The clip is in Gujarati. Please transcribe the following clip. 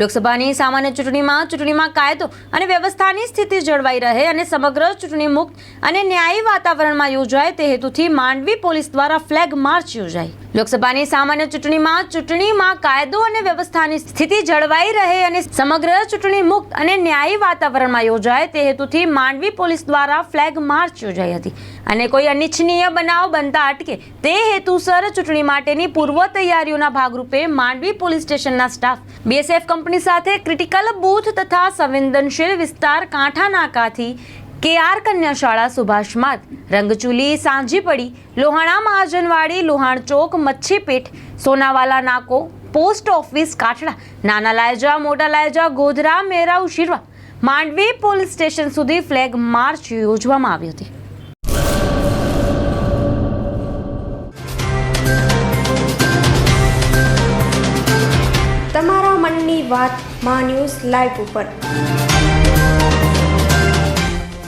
લોકસભાની સામાન્ય ચૂંટણીમાં ચૂંટણીમાં કાયદો અને વ્યવસ્થાની સ્થિતિ જળવાઈ રહે અને સમગ્ર ચૂંટણી મુક્ત અને ન્યાયી વાતાવરણમાં યોજાય તે હેતુથી માંડવી પોલીસ દ્વારા ફ્લેગ માર્ચ યોજાઈ લોકસભાની સામાન્ય ચૂંટણીમાં ચૂંટણીમાં કાયદો અને વ્યવસ્થાની સ્થિતિ જળવાઈ રહે અને સમગ્ર ચૂંટણી મુક્ત અને ન્યાયી વાતાવરણમાં યોજાય તે હેતુથી માંડવી પોલીસ દ્વારા ફ્લેગ માર્ચ યોજાઈ હતી. અને કોઈ અનિચ્છનીય બનાવ બનતા અટકે તે હેતુસર ચૂંટણી માટેની પૂર્વ તૈયારીઓના ભાગરૂપે માંડવી પોલીસ સ્ટેશનના સ્ટાફ, બીએસએફ કંપની સાથે ક્રિટિકલ બૂથ તથા સંવેદનશીલ વિસ્તાર કાંઠા નાકાથી કેઆર કન્યા શાળા સુભાષ માર્ગ. રંગચુલી સાંજીપડી Lohana Mahajanwadi, લોહાણ Chowk, Machhipith, Sonawala નાકો, post office Kathda, Nana Layja, Mota Layja, Godhra Merau Shirva. Mandvi police station સુધી ફ્લેગ માર્ચ યોજવામાં આવી હતી. તમારા મનની વાત મા ન્યૂઝ લાઈવ ઉપર.